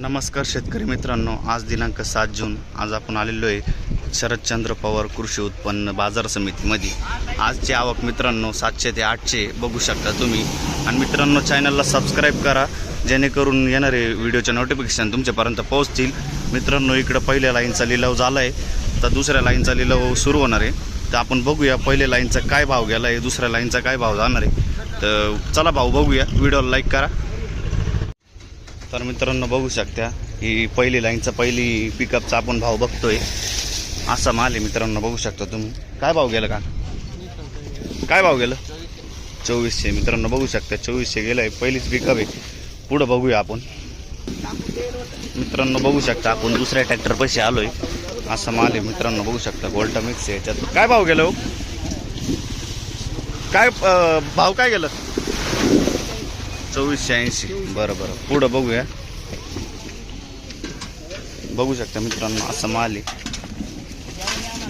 नमस्कार शेतकरी मित्रांनो आज दिनांक सात जून आज आपण आलेलो आहे शरदचंद्र पवार कृषी उत्पन्न बाजार समितीमध्ये. आजची आवक मित्रांनो सातशे ते आठशे बघू शकता तुम्ही. आणि मित्रांनो चॅनलला सबस्क्राईब करा जेणेकरून येणारे व्हिडिओचे नोटिफिकेशन तुमच्यापर्यंत पोहोचतील. मित्रांनो इकडं पहिल्या लाईनचा लिलाव झाला आहे तर दुसऱ्या लाईनचा लिलाव सुरू होणार आहे. तर आपण बघूया पहिल्या लाईनचा काय भाव गेला आहे दुसऱ्या लाईनचा काय भाव जाणार आहे. तर चला भाऊ बघूया. व्हिडिओला लाईक करा. तर मित्रांनो बघू शकता ही पहिली लाईनचा पहिली पिकअपचा आपण भाव बघतोय. असा माल आहे मित्रांनो बघू शकता तुम्ही. काय भाव गेला का काय भाव गेलं? चोवीसशे. मित्रांनो बघू शकता चोवीसशे गेलं आहे पहिलीच पिकअप आहे. पुढं बघूया आपण. मित्रांनो बघू शकता आपण दुसऱ्या ट्रॅक्टर पैसे आलोय. असा माल आहे मित्रांनो बघू शकता. गोल्टा मिक्स आहे. याच्यात काय भाव गेलं हो? काय भाव काय गेलं? चोवीसशे ऐंशी. बरं बरं. पुढं बघूया. बघू शकता मित्रांनो असं माल. आहे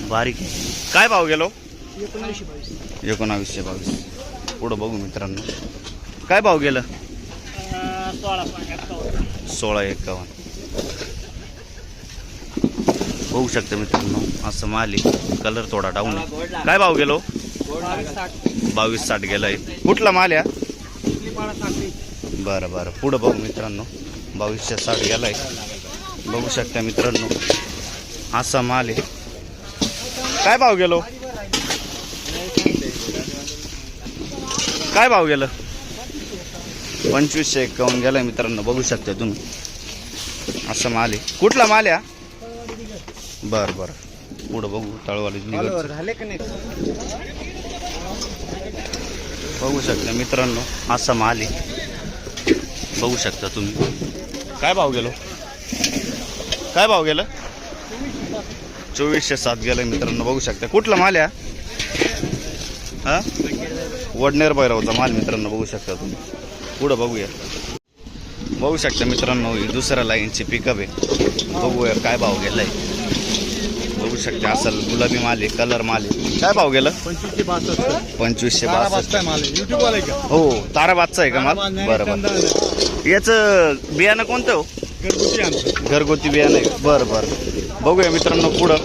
बारीक आहे. काय भाव गेलो? बावीस एकोणावीसशे बावीस. पुढं बघू मित्रांनो. काय भाव गेलं? सोळा एक्कावन्न एकावन्न. बघू शकता मित्रांनो असं माल. आहे कलर थोडा डाऊन आहे. काय भाव गेलो? बावीस साठ बावीस आहे गेलाय. कुठला माल या बरं बरं. पुढं बघू मित्रांनो. बावीसशे साठ गेलाय. बघू शकता मित्रांनो. असा माल आहे. काय भाव गेलो? काय भाव गेलं? पंचवीसशे एकावन्न गेलाय मित्रांनो. बघू शकता तुम्ही. असं माल आहे. कुठला माल आहे? बरं बरं. पुढं बघू. तळवाली झाले का नाही? बघू शकता मित्रांनो असा माल आहे बघू शकता तुम्ही. काय भाव गेलो? काय भाव गेलं? चोवीसशे सात गेलं मित्रांनो बघू शकता. कुठला माल आहे हा? वडनेर भैरवचा माल मित्रांनो बघू शकता तुम्ही. पुढं बघूया. बघू शकता मित्रांनो ही दुसऱ्या लाईनची पिकअप आहे. बघूया काय भाव गेला आहे शकते. असं गुलाबी माल आहे कलर माल आहे. काय भाव गेलं? पंचवीसशे बासष्ट. पंचवीसशे बासष्ट युट्यूब हो ताराबादचा आहे का माल? बरं बरं. याचं बियाणं कोणतं हो? घरगुती आमचं घरगुती बियाणं आहे. बरं बरं. बघूया मित्रांनो पुढं.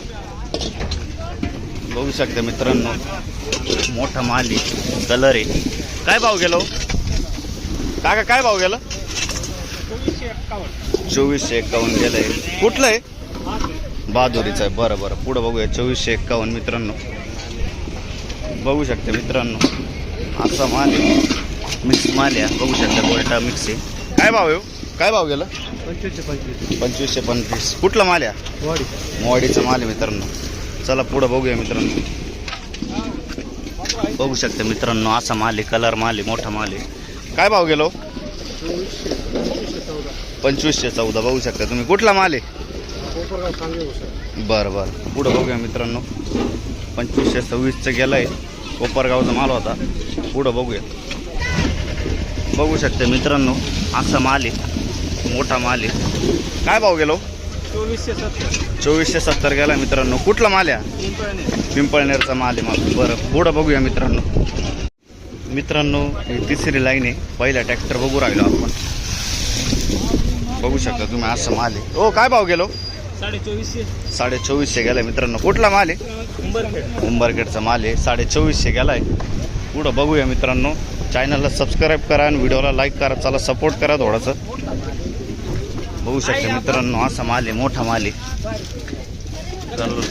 बघू शकता मित्रांनो. मोठा माल आहे. कलर आहे. काय भाव गेलो हो? काका काय भाव गेलं? चोवीसशे एक्कावन्न चोवीसशे आहे कुठलं आहे? बहादुरीचं आहे. बरं बरं. पुढं बघूया. चोवीसशे एक्कावन्न मित्रांनो. बघू शकता मित्रांनो. असा माल आहे. मिक्स माल आहे. बघू शकता गोल्टा मिक्स आहे. काय भाव आहे हो? काय भाव गेलं? पंचवीसशे पंचवीस. पंचवीसशे पंचवीस. कुठला माल आहे? वाडी मोवाडीचा माल आहे मित्रांनो. चला पुढं बघूया मित्रांनो. बघू शकता मित्रांनो. असा माल आहे कलर माल आहे मोठा माल आहे. काय भाव गेलो चौदा. पंचवीसशे चौदा. बघू शकता तुम्ही. कुठला माल आहे कोपरगाव सांगे हो सर बरं बरं. पुढं बघूया मित्रांनो. पंचवीसशे सव्वीसचं गेलं आहे कोपरगावचा माल होता. पुढं बघूया. बघू शकता मित्रांनो असा माल आहे. मोठा माल आहे. काय भाव गेलो? चोवीसशे सत्तर. चोवीसशे सत्तर गेला मित्रांनो. कुठला माल आहे? पिंपळनेरचा माल आहे माल. बरं पुढं बघूया मित्रांनो. मित्रांनो ही तिसरी लाईन आहे. पहिला ट्रॅक्टर बघू राहिलो आपण. बघू शकता तुम्ही असं माल आहे. ओ काय भाव गेलो? साडे चोवीसशे साडे चोवीसशे गेलाय मित्रांनो. कुठला माल आहे? उंबरखेड. उंबरगेटचा माल आहे. साडे चोवीसशे गेलाय. पुढं बघूया मित्रांनो. चॅनलला सबस्क्राईब करा आणि व्हिडिओला लाईक करा. चला सपोर्ट करा थोडंसं. बघू शकता मित्रांनो असा माल आहे मोठा माल आहे.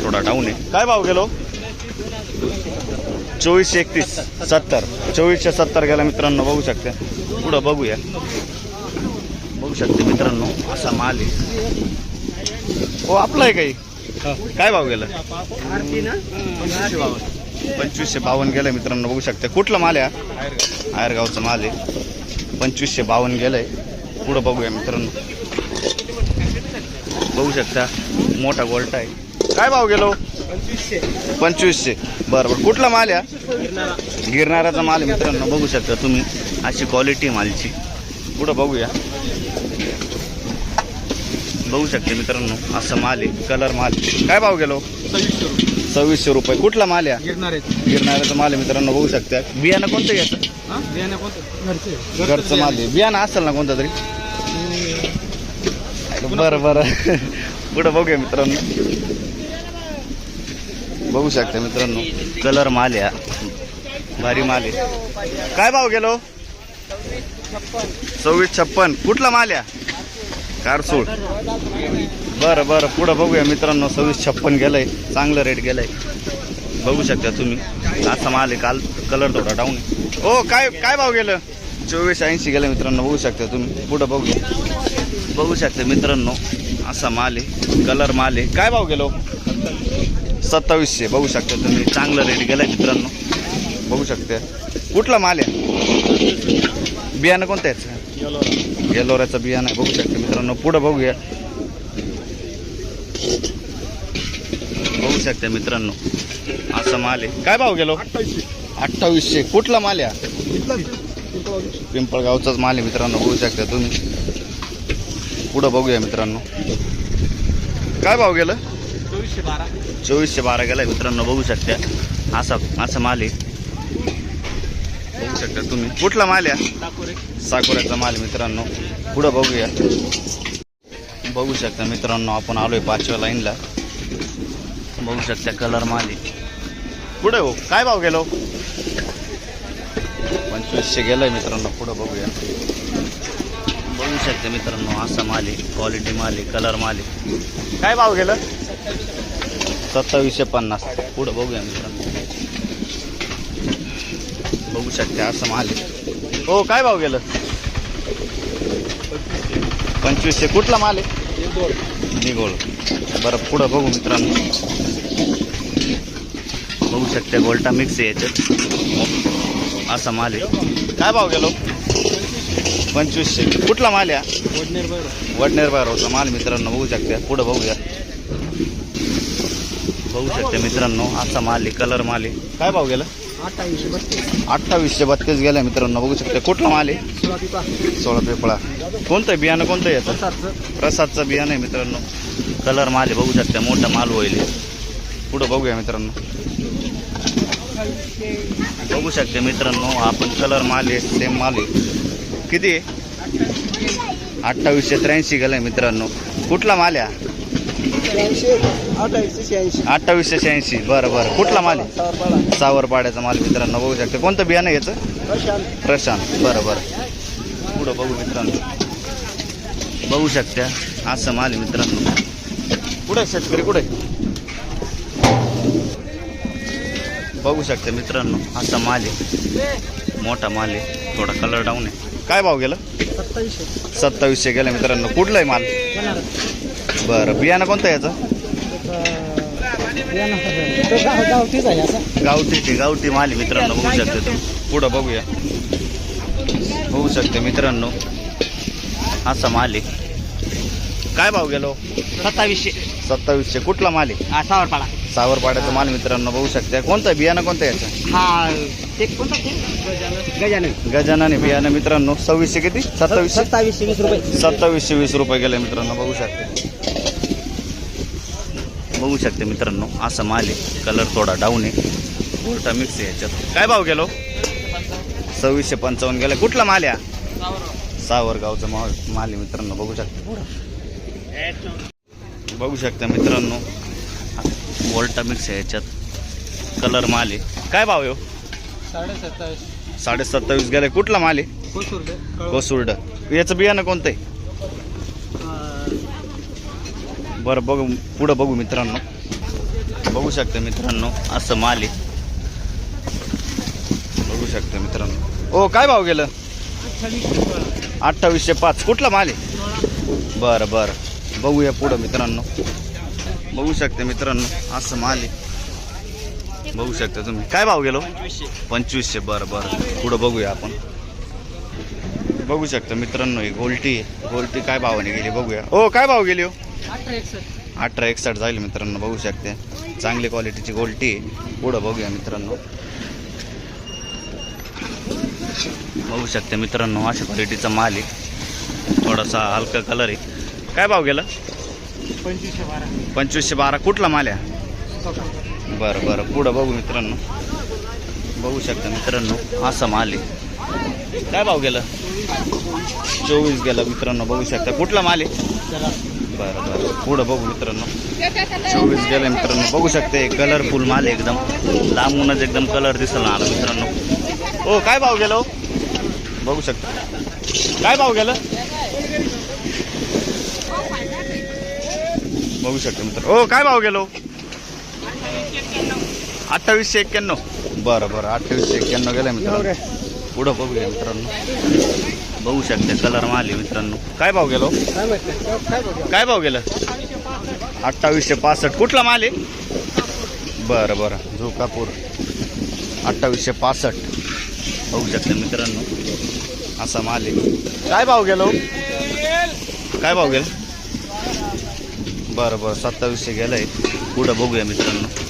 थोडा डाऊन आहे. काय भाव गेलो? चोवीसशे एकतीस सत्तर. चोवीसशे सत्तर गेला मित्रांनो बघू शकता. पुढं बघूया. बघू शकते मित्रांनो असा माल आहे. हो आपला आहे काही. काय भाव गेला? पंचवीसशे बावन्न पंचवीसशे बावन्न गेलं मित्रांनो बघू शकता. कुठला माल आहे? आयरगावचा माल आहे. पंचवीसशे बावन्न गेलंय. पुढं बघूया मित्रांनो. बघू शकता मोठा गोल्टा आहे. काय भाव गेलो? पंचवीसशे. पंचवीसशे. बरं बरं. कुठला माल आहे? गिरणारा गिरणाराचा माल आहे मित्रांनो बघू शकता तुम्ही. अशी क्वालिटी मालची. पुढं बघूया. बघू शकते मित्रांनो. असं माल आहे कलर माल आहे. काय भाव गेलो? सव्वीसशे रुपये. कुठला माल आहे गिरणाराचा माल आहे मित्रांनो बघू शकता. बियाणं कोणतं घ्यायचं घरचे. माल आहे. बियाणं असेल ना कोणतं तरी? बरं बरं. पुढं बघूया मित्रांनो. बघू शकता मित्रांनो. कलर माल या भारी माल आहे. काय भाव गेलो? सव्वीस छप्पन. कुठला माल या कारसूड बरं बरं. पुढं बघूया मित्रांनो. सव्वीस छप्पन गेलंय. चांगलं रेट गेलंय. बघू शकता तुम्ही. असा माल आहे काल कलर थोडा डाऊन आहे. ओ काय काय भाव गेलं? चोवीस ऐंशी गेलं मित्रांनो. बघू शकता तुम्ही. पुढं बघूया. बघू शकता मित्रांनो. असा माल आहे कलर माल आहे काय भाव गेलो? सत्तावीसशे. बघू शकता तुम्ही. चांगलं रेट गेलाय मित्रांनो. बघू शकता. कुठला माल आहे? बियाणं कोणतं आहे? येलोऱ्याचं बियाणं आहे बघू शकता मित्रांनो. पुढं बघूया. बघू शकता मित्रांनो. असा माल आहे. काय भाव गेलो? अठ्ठावीसशे. कुठला माल आहे पिंपळगावचाच माल आहे मित्रांनो. बघू शकता तुम्ही. पुढं बघूया मित्रांनो. काय भाव गेलं? चोवीसशे बारा. चोवीसशे बारा गेलाय मित्रांनो. बघू शकता. असा असा माल आहे. बघू शकता तुम्ही. कुठला माल या साकोऱ्याचा माल मित्रांनो. पुढं बघूया. बघू शकता मित्रांनो आपण आलोय पाचव्या लाईनला. बघू शकता कलर माल पुढे हो काय भाव गेलो? पंचवीसशे गेलाय मित्रांनो पुढं बघूया. बघू शकता मित्रांनो असा माल आहे क्वालिटी माल आहे कलर माल आहे. काय भाव गेलं? सत्तावीसशे पन्नास. पुढं बघूया मित्रांनो. बघू शकते असं माल आहे. हो काय भाव गेलं? पंचवीसशे. कुठला माल आहे? निगोळ. बरं पुढं बघू मित्रांनो. बघू शकते गोल्टा मिक्स आहे याच्यात. असा माल आहे. काय भाव गेलो? पंचवीसशे. कुठला माल आहे वडनेर बरं माल मित्रांनो बघू शकता. पुढं बघूया. बघू शकते मित्रांनो असा माल आहे कलर माल आहे. काय भाव गेला? अठ्ठावीसशे बत्तीस अठ्ठावीसशे बत्तीस मित्रांनो बघू शकता कुठला माल आहे? सोळा पेपळा. कोणतं आहे? बियाणं कोणतं आहे प्रसादचं बियाणं आहे मित्रांनो. कलर माल आहे बघू शकता मोठा माल होईल पुढं बघूया मित्रांनो. बघू शकते मित्रांनो आपण कलर माल आहे सेम माल आहे. किती अठ्ठावीसशे त्र्याऐंशी गेलाय मित्रांनो. कुठला माल आहे अठ्ठावीसशे शहाऐंशी. बरं बरं. कुठला माल आहे? सावरपाड्याचा माल मित्रांनो बघू शकते. कोणतं बियाणं घ्यायचं प्रशांत. बरं बरं. पुढं बघू मित्रांनो. बघू शकत्या असं माल आहे मित्रांनो. कुठे शेतकरी? कुठे बघू शकता मित्रांनो. असा माल आहे. मोठा माल आहे. थोडा कलर डाऊन आहे. काय भाव गेलं? सत्तावीसशे. सत्तावीसशे गेलं मित्रांनो. कुठला आहे माल? बरं. बियाणं कोणतं आहे याचं? गावठीच आहे असा गावठी ते गावठी माल आहे मित्रांनो बघू शकता तुम्ही. पुढं बघूया. बघू शकते मित्रांनो. असा माल आहे. काय भाव गेलो? सत्तावीसशे. सत्तावीसशे. कुठला माल आहे? हा सावरपाडा. सावरपाड्याचा माल मित्रांनो बघू शकता. कोणतं बियाणं कोणतं याचं? हा ते कोणता ते? गजानन. गजानाने बियाणं मित्रांनो. सव्वीसशे किती? सत्तावीसशे? सत्तावीसशे वीस रुपये. सत्तावीसशे वीस रुपये गेले मित्रांनो बघू शकते. बघू शकते मित्रांनो असं माल आहे. कलर थोडा डाऊन आहे. मोठा मिक्स आहे याच्यात. काय भाव गेलो? सव्वीसशे पंचावन्न गेला. कुठला माल आहे? सावरगावचा माल माल आहे मित्रांनो बघू शकता. बघू शकता मित्रांनो. वोल्टा मिक्स आहे याच्यात. कलर माल आहे. काय भाव आहे हो? साडे सत्तावीस साडे सत्तावीस गेले. कुठला माल आहे? कोसुर्डे कोसुर्ड. याचं बियाणं कोणतं आहे? बरं बघू पुढं बघू मित्रांनो. बघू शकता मित्रांनो असं माल आहे. बघू शकता मित्रांनो. ओ काय भाव गेलं? अठ्ठावीसशे पाच. कुठला माल आहे? बरं बरं. बघूया पुढं मित्रांनो. बघू शकता मित्रांनो असं माल आहे. बघू शकता तुम्ही. काय भाव गेलो? पंचवीसशे. बरं बरं. पुढं बघूया आपण. बघू शकता मित्रांनो ही गोलटी गोलटी काय भावाने गेली बघूया. हो काय भाव गेली हो? अठरा एकसष्ट जाईल मित्रांनो बघू शकते. चांगली क्वालिटीची गोल्टी पुढं बघूया मित्रांनो. बघू शकते मित्रांनो अशा क्वालिटीचा माल आहे. थोडासा हलका कलर आहे. काय भाव गेला? पंचवीसशे बारा पंचवीसशे बारा. कुठला माल आहे? बरं बरं. पुढं बघू मित्रांनो. बघू शकता मित्रांनो असा माल आहे. काय भाव गेला? चोवीस गेला मित्रांनो बघू शकता. कुठला माल आहे? बरं बरं पुढं बघू मित्रांनो. चोवीस गेले मित्रांनो. बघू शकते कलरफुल माल एकदम. लांबूनच एकदम कलर दिसला आला मित्रांनो. हो काय भाव गेलो हो? बघू शकता. काय भाव गेलं? बघू शकते मित्र हो काय भाव गेलो हो? अठ्ठावीसशे एक्क्याण्णव. बरं बरं. अठ्ठावीसशे एक्क्याण्णव गेलं मित्रांनो. पुढं बघूया मित्रांनो. बघू शकते कलर माल आहे मित्रांनो. काय भाव गेलो? काय काय भाव गेलं? अठ्ठावीसशे पासष्ट. कुठला माल आहे? बरं बरं. झोकापूर. अठ्ठावीसशे पासष्ट. बघू शकते मित्रांनो. असा माल आहे. काय भाव गेलो? काय भाव गेलं? बरं बरं. सत्तावीसशे गेलं आहे पुढं बघूया मित्रांनो.